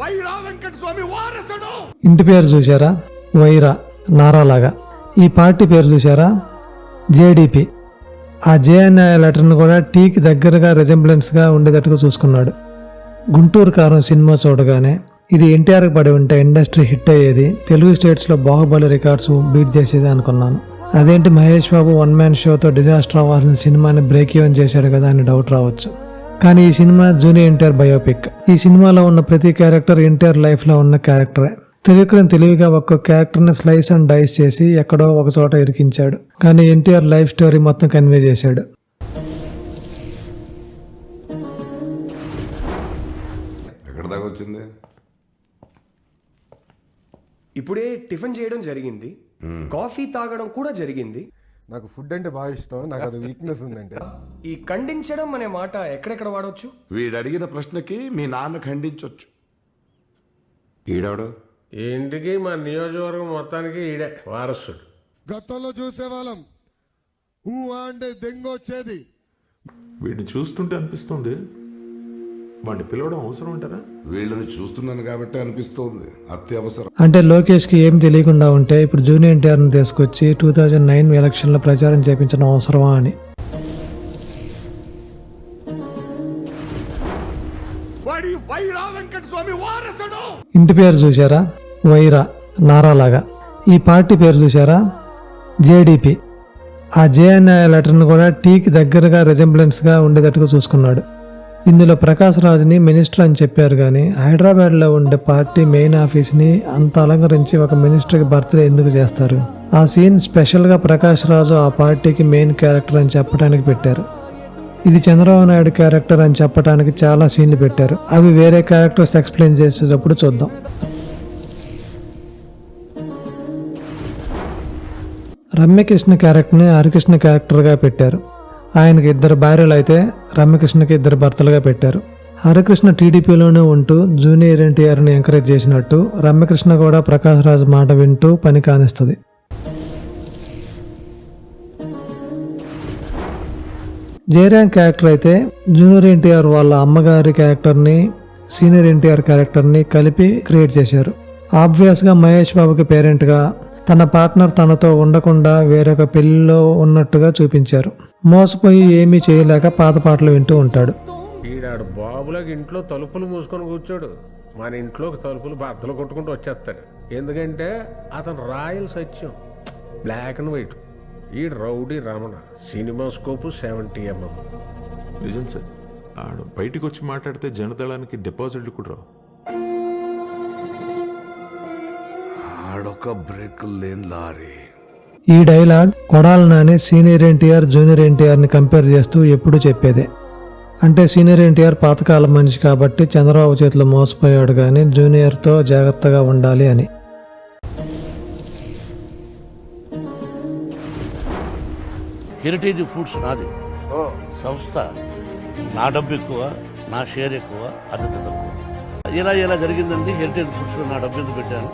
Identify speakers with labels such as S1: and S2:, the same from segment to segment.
S1: వైరా వెంకట స్వామి వారసుడు.
S2: ఇంటి పేరు చూసారా వైరా నారాలాగా. ఈ పార్టీ పేరు చూసారా జేడిపి. ఆ జే అనే లెటర్ను కూడా టీకి దగ్గరగా రెజెంబ్లెన్స్గా ఉండేటట్టుగా చూసుకున్నాడు. గుంటూరు కారం సినిమా చూడగానే ఇది ఎన్టీఆర్కి పడి ఉంటే ఇండస్ట్రీ హిట్ అయ్యేది తెలుగు స్టేట్స్లో బాహుబలి రికార్డ్స్ బీట్ చేసేది అనుకున్నాను. అదేంటి మహేష్ బాబు వన్ మ్యాన్ షోతో డిజాస్టర్ అవ్వాల్సిన సినిమాని బ్రేక్ ఈవెన్ చేశాడు కదా అని డౌట్ రావచ్చు. కానీ ఈ సినిమా జూనియర్ ఎన్టీఆర్ బయోపిక్ ఈ సినిమాలో ఉన్న ప్రతి క్యారెక్టర్ ఎన్టీఆర్ లైఫ్లో ఉన్న క్యారెక్టరే త్రివిక్రమ్ తెలివిగా ఒక్కొక్క క్యారెక్టర్ని స్లైస్ అండ్ డైస్ చేసి ఎక్కడో ఒక చోట ఇరికించాడు. కానీ ఎన్టీఆర్ లైఫ్ స్టోరీ మొత్తం కన్వే చేశాడు.
S1: వచ్చింది?
S3: ఇప్పుడే టిఫిన్ చేయడం జరిగింది. కాఫీ తాగడం కూడా జరిగింది.
S4: నాకు ఫుడ్ అంటే బాగా ఇష్టం నాకు అది వీక్నెస్ ఉందంటే.
S3: ఈ ఖండించడం అనే మాట ఎక్కడెక్కడ వాడవచ్చు
S1: వీడు అడిగిన ప్రశ్నకి మీ నాన్న ఖండించొచ్చు. ఈడాడు
S5: ఈ ఇంటికి మా నియోజకవర్గం మొత్తానికి ఈడే వారసుడు.
S6: గతంలో చూసేవాళ్ళం. ఊ అంటే దెంగ వచ్చేది
S7: వీడిని చూస్తుంటే అనిపిస్తుంది. వాడిని పిలవడం అవసరం ఉంటారా
S1: వీళ్ళని చూస్తున్నాను కాబట్టి అనిపిస్తోంది. అత్యవసరం.
S2: అంటే లోకేష్కి ఏం తెలియకుండా ఉంటే ఇప్పుడు జూనియర్ ఎన్టీఆర్ని తీసుకొచ్చి టూ థౌజండ్ నైన్ ఎలక్షన్లో ప్రచారం చేపించడం అవసరమా అని. ఇంటి పేరు చూసారా వైరా నారాలాగా. ఈ పార్టీ పేరు చూసారా జేడిపి. ఆ జే అనే లెటర్ను కూడా టీకి దగ్గరగా రెజెంబ్లెన్స్గా ఉండేటట్టుగా చూసుకున్నాడు. ఇందులో ప్రకాష్ రాజ్ని మినిస్టర్ అని చెప్పారు కానీ హైదరాబాద్లో ఉండే పార్టీ మెయిన్ ఆఫీస్ని అంత అలంకరించి ఒక మినిస్టర్కి బర్త్డే ఎందుకు చేస్తారు? ఆ సీన్ స్పెషల్గా ప్రకాష్ రాజు ఆ పార్టీకి మెయిన్ క్యారెక్టర్ అని చెప్పడానికి పెట్టారు. ఇది చంద్రబాబు నాయుడు క్యారెక్టర్ అని చెప్పడానికి చాలా సీన్లు పెట్టారు. అవి వేరే క్యారెక్టర్స్ ఎక్స్ప్లెయిన్ చేసేటప్పుడు చూద్దాం. రమ్యకృష్ణ క్యారెక్టర్ని హరికృష్ణ క్యారెక్టర్గా పెట్టారు. ఆయనకి ఇద్దరు భార్యలు అయితే రమ్యకృష్ణకి ఇద్దరు భర్తలుగా పెట్టారు. హరికృష్ణ టీడీపీలోనే ఉంటూ జూనియర్ ఎన్టీఆర్ని ఎంకరేజ్ చేసినట్టు రమ్యకృష్ణ కూడా ప్రకాష్ రాజ్ మాట వింటూ పని కానిస్తుంది. జయరాం క్యారెక్టర్ అయితే జూనియర్ ఎన్టీఆర్ వాళ్ళ అమ్మగారి క్యారెక్టర్ని సీనియర్ ఎన్టీఆర్ క్యారెక్టర్ని కలిపి క్రియేట్ చేశారు. ఆబ్వియస్గా మహేష్ బాబుకి పేరెంట్గా తన పార్ట్నర్ తనతో ఉండకుండా వేరొక పెళ్ళిలో ఉన్నట్టుగా చూపించారు. మోసపోయి ఏమీ చేయలేక పాత పాటలు వింటూ ఉంటాడు.
S5: ఈడాడు బాబులకు ఇంట్లో తలుపులు మూసుకొని కూర్చోడు. మన ఇంట్లోకి తలుపులు బద్దలు కొట్టుకుంటూ వచ్చేస్తాడు. ఎందుకంటే అతను royal Satyam. Black and white. ఈ rowdy Ramana. Cinema scope seventy MM.
S7: నిజం సార్. ఆడు బయటికి వచ్చి మాట్లాడితే జనదళానికి డిపాజిట్లు కూడా రావు.
S1: ఆడొక బ్రేక్ లేని లారీ.
S2: ఈ dialogue Kodali Nani senior NTR junior ఎన్టీఆర్ని కంపేర్ చేస్తూ ఎప్పుడూ చెప్పేదే. అంటే సీనియర్ ఎన్టీఆర్ పాతకాలం మనిషి కాబట్టి చంద్రబాబు చేతిలో మోసపోయాడు కానీ జూనియర్తో జాగ్రత్తగా ఉండాలి అని.
S8: హెరిటేజ్ ఫుడ్స్ నాది. సంస్థ నా డబ్బు ఎక్కువ నా షేర్ ఎక్కువ అద్దె తక్కువ. ఇలా ఇలా జరిగిందండి. హెరిటేజ్ ఫుడ్స్లో నా డబ్బు ఎందుకు పెట్టాను?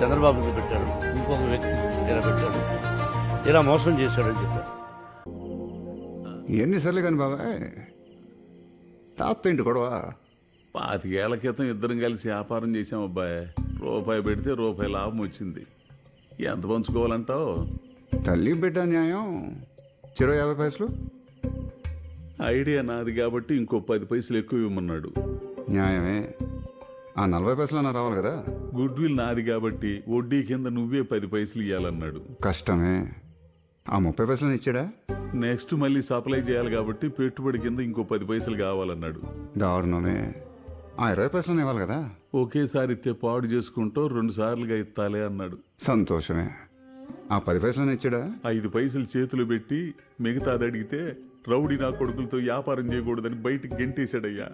S8: చంద్రబాబు ఎందుకు పెట్టాడు. ఇంకొక వ్యక్తి. ఇలా పెట్టాడు ఇలా మోసం చేశాడని చెప్పారు
S9: ఎన్నిసార్లు కానీ బాబాయ్ తాత ఇంటి గొడవ.
S10: పాతికేళ్ళ క్రితం ఇద్దరం కలిసి వ్యాపారం చేసాం అబ్బాయి. రూపాయి పెడితే రూపాయి లాభం వచ్చింది. ఎంత పంచుకోవాలంటావు?
S9: తల్లి బిడ్డ న్యాయం. చిరో యాభై పైసలు?
S10: ఐడియా నాది కాబట్టి ఇంకో పది పైసలు ఎక్కువ ఇవ్వమన్నాడు.
S9: న్యాయమే. ఆ నలభై పైసలన్నా రావాలి కదా.
S10: గుడ్ విల్ నాది కాబట్టి వడ్డీ కింద నువ్వే పది పైసలు ఇవ్వాలన్నాడు
S9: కష్టమే. ఆ ముప్పై పైసలని ఇచ్చాడా?
S10: నెక్స్ట్ మళ్ళీ సప్లై చేయాలి కాబట్టి పెట్టుబడి కింద ఇంకో పది పైసలు కావాలన్నాడు.
S9: దారుణమే. ఆ ఇరవై పైసలని ఇవ్వాలి కదా.
S10: ఒకేసారి ఇస్తే పాడు చేసుకుంటూ రెండు సార్లుగా ఇత్తాలే అన్నాడు.
S9: సంతోషమే. ఆ పది పైసలని ఇచ్చాడా?
S10: ఐదు పైసలు చేతులు పెట్టి మిగతాది అడిగితే రౌడీ నా కొడుకులతో వ్యాపారం చేయకూడదని బయటికి గెంటేశాడయ్యా.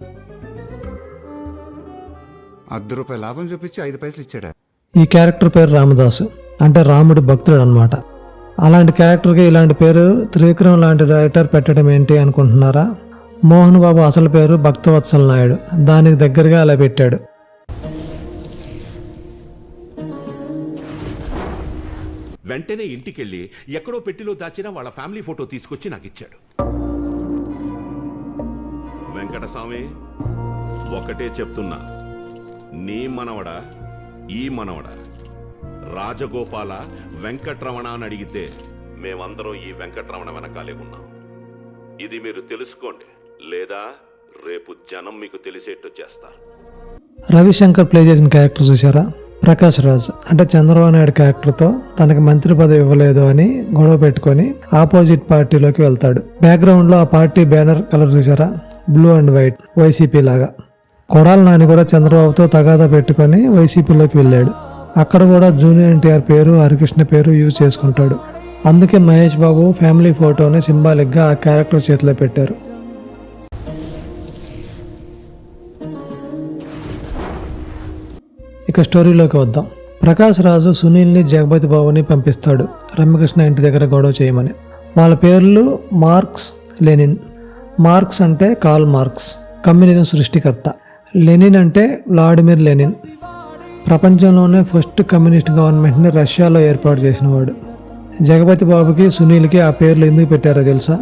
S9: అర్ధ రూపాయల లాభం చూపించి ఐదు పైసలు ఇచ్చాడా?
S2: ఈ క్యారెక్టర్ పేరు రామదాసు. అంటే రాముడి భక్తుడు అనమాట అలాంటి క్యారెక్టర్కి ఇలాంటి పేరు త్రివిక్రమ్ లాంటి డైరెక్టర్ పెట్టడం ఏంటి అనుకుంటున్నారా? మోహన్ బాబు అసలు పేరు భక్తవత్సల నాయుడు. దానికి దగ్గరగా అలా పెట్టాడు.
S11: వెంటనే ఇంటికెళ్ళి ఎక్కడో పెట్టిలో దాచిన వాళ్ళ ఫ్యామిలీ ఫోటో తీసుకొచ్చి నాకు ఇచ్చాడు. వెంకటస్వామి ఒకటే చెప్తున్నా. నీ మనవడా ఈ మనవడా? రాజగోపాల వెంకట్రమణ అని అడిగితే మేమందరం ఈ వెంకట్రమణ వెనకాలే ఉన్నాం. ఇది మీరు తెలుసుకోండి లేదా రేపు జనం మీకు తెలిసేట్టు చేస్తారు.
S2: రవిశంకర్ ప్లే చేసిన క్యారెక్టర్ చూసారా ప్రకాష్ రాజ్ అంటే చంద్రబాబు నాయుడు క్యారెక్టర్తో తనకి మంత్రి పదవి ఇవ్వలేదు అని గొడవ పెట్టుకొని ఆపోజిట్ పార్టీలోకి వెళ్తాడు. బ్యాక్గ్రౌండ్లో ఆ పార్టీ బ్యానర్ కలర్ చూసారా బ్లూ అండ్ వైట్ వైసీపీ లాగా. కొడాల నాని కూడా చంద్రబాబుతో తగాదా పెట్టుకొని వైసీపీలోకి వెళ్ళాడు. అక్కడ కూడా జూనియర్ ఎన్టీఆర్ పేరు హరికృష్ణ పేరు యూజ్ చేసుకుంటాడు. అందుకే మహేష్ బాబు ఫ్యామిలీ ఫోటోని సింబాలిక్గా ఆ క్యారెక్టర్ చేతిలో పెట్టారు. ఇక స్టోరీలోకి వద్దాం. ప్రకాష్ రాజు సునీల్ని జగపతి బాబుని పంపిస్తాడు. రమ్యకృష్ణ ఇంటి దగ్గర గొడవ చేయమని. వాళ్ళ పేర్లు మార్క్స్ లెనిన్. మార్క్స్ అంటే కాల్ మార్క్స్. కమ్యూనిజం సృష్టికర్త. లెనిన్ అంటే వ్లాడిమిర్ లెనిన్. ప్రపంచంలోనే ఫస్ట్ కమ్యూనిస్ట్ గవర్నమెంట్ని రష్యాలో ఏర్పాటు చేసినవాడు. జగపతి బాబుకి సునీల్కి ఆ పేర్లు ఎందుకు పెట్టారో తెలుసా?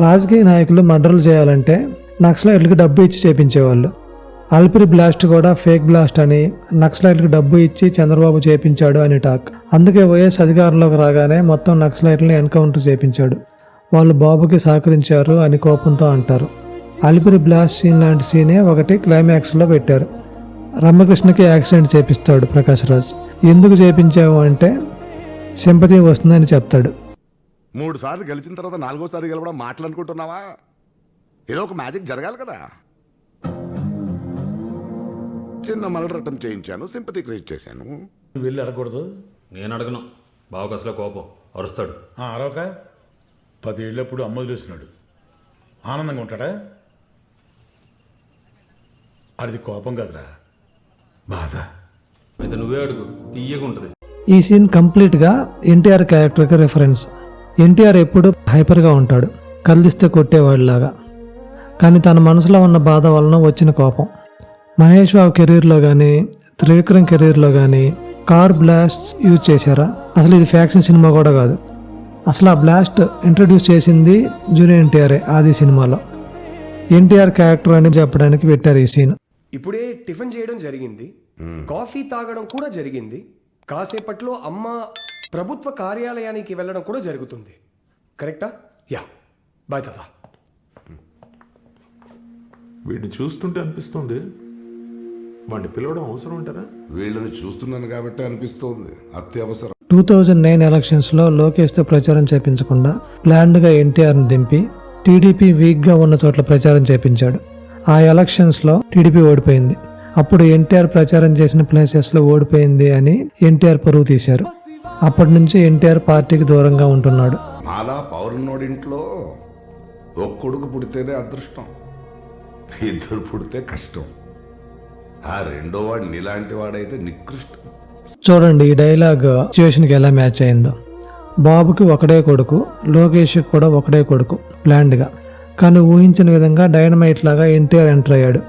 S2: రాజకీయ నాయకులు మర్డర్లు చేయాలంటే నక్సలైట్లకి డబ్బు ఇచ్చి చేపించేవాళ్ళు. అల్పిరి బ్లాస్ట్ కూడా ఫేక్ బ్లాస్ట్ అని నక్సలైట్లకు డబ్బు ఇచ్చి చంద్రబాబు చేపించాడు అని టాక్. అందుకే వైఎస్ అధికారంలోకి రాగానే మొత్తం నక్సలైట్లని ఎన్కౌంటర్ చేపించాడు. వాళ్ళు బాబుకి సహకరించారు అని కోపంతో అంటారు. అలిపిరి బ్లాస్ట్ సీన్ లాంటి సీనే ఒకటి క్లైమాక్స్లో పెట్టారు. రమ్మకృష్ణకి యాక్సిడెంట్ చేపిస్తాడు ప్రకాష్ రాజ్. ఎందుకు చేపించావు అంటే సింపతి వస్తుందని చెప్తాడు.
S1: మూడు సార్లు గెలిచిన తర్వాత నాలుగోసారి గెలవడం మాటలు అనుకుంటున్నావా ఏదో ఒక మ్యాజిక్ జరగాలి కదా. చిన్న మలరటం చేయించాను సింపతి క్రియేట్ చేశాను.
S6: వెళ్ళి అడగకూడదు.
S12: నేను అడగను. బావకు అసలు కోపం. అరుస్తాడు.
S6: అరవక? పదేళ్ళప్పుడు అమ్మ వదిలేస్తున్నాడు. ఆనందంగా ఉంటాడా? అది కోపం కదరా. బాధ.
S12: అయితే నువ్వే అడుగు. తీయగా ఉంటుంది.
S2: ఈ సీన్ కంప్లీట్గా ఎన్టీఆర్ క్యారెక్టర్కి రెఫరెన్స్ ఎన్టీఆర్ ఎప్పుడు హైపర్గా ఉంటాడు. కదిలిస్తే కొట్టేవాడిలాగా. కానీ తన మనసులో ఉన్న బాధ వలన వచ్చిన కోపం. మహేష్ బాబు కెరీర్లో కానీ త్రివిక్రమ్ కెరీర్లో కానీ కార్ బ్లాస్ట్ యూజ్ చేశారా? అసలు ఇది ఫ్యాక్షన్ సినిమా కూడా కాదు. అసలు ఆ బ్లాస్ట్ ఇంట్రడ్యూస్ చేసింది జూనియర్ ఎన్టీఆర్ఏ ఆది సినిమాలో. ఎన్టీఆర్ క్యారెక్టర్ అని చెప్పడానికి పెట్టారు ఈ సీన్
S3: ఇప్పుడే టిఫిన్ చేయడం జరిగింది. కాఫీ తాగడం కూడా జరిగింది. కాసేపట్లో అమ్మ ప్రభుత్వ కార్యాలయానికి వెళ్ళడం కూడా జరుగుతుంది. కరెక్టా? యా. బాయ్ తాత.
S7: వీడిని చూస్తుంటే అనిపిస్తుంది. వాడిని పిలవడం అవసరం ఉంటారా
S1: వీళ్ళని చూస్తున్నాను కాబట్టి అనిపిస్తోంది. అత్యవసరం.
S2: టూ థౌజండ్ నైన్ ఎలక్షన్స్లో లోకేష్తో ప్రచారం చేపించకుండా ప్లాన్డ్గా ఎన్టీఆర్ని దింపి టీడీపీ వీక్గా ఉన్న చోట్ల ప్రచారం చేపించాడు. ఆ ఎలక్షన్స్లో టీడీపీ ఓడిపోయింది. అప్పుడు ఎన్టీఆర్ ప్రచారం చేసిన ప్లేసెస్లో ఓడిపోయింది అని ఎన్టీఆర్ పరువు తీశారు. అప్పటి నుంచి ఎన్టీఆర్ పార్టీకి దూరంగా ఉంటున్నాడు.
S1: మాలా పౌరున్నోడింట్లో ఒక కొడుకు పుడితేనే అదృష్టం. ఇద్దరు పుడితే కష్టం. ఆ రెండో వాడు నీలాంటి వాడైతే నికృష్టం.
S2: చూడండి ఈ డైలాగ్ సిచ్యువేషన్కి ఎలా మ్యాచ్ అయిందో. బాబుకి ఒకడే కొడుకు లోకేష్కి కూడా ఒకడే కొడుకు ప్లాన్డ్గా కానీ ఊహించిన విధంగా డైనమైట్ లాగా ఎన్టీఆర్ ఎంటర్ అయ్యాడు.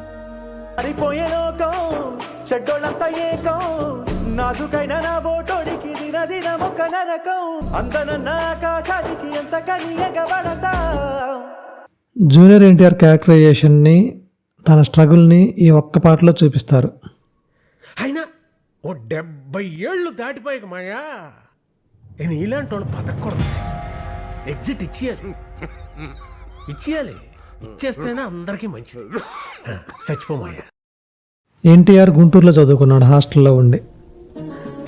S2: జూనియర్ ఎన్టీఆర్ క్యారెక్టరైజేషన్ని తన స్ట్రగుల్ని ఈ ఒక్క పాటలో చూపిస్తారు.
S5: అయినా ఓ డెబ్బై ఏళ్ళు దాటిపోయాక మాయా నేను ఇలాంటి వాళ్ళు బతకూడదు ఎగ్జిట్ ఇచ్చేయాలి. ఇచ్చేయాలి. ఇచ్చేస్తేనే అందరికీ మంచిది. చచ్చిపోమాయా
S2: ఎన్టీఆర్ గుంటూరులో చదువుకున్నాడు హాస్టల్లో ఉండి.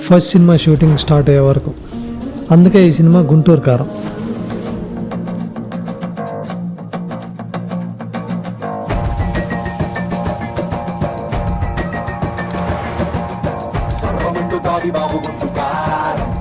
S2: ఫస్ట్ సినిమా షూటింగ్ స్టార్ట్ అయ్యే వరకు. అందుకే ఈ సినిమా గుంటూరు కారం.
S13: బాబు గుంటు కారం.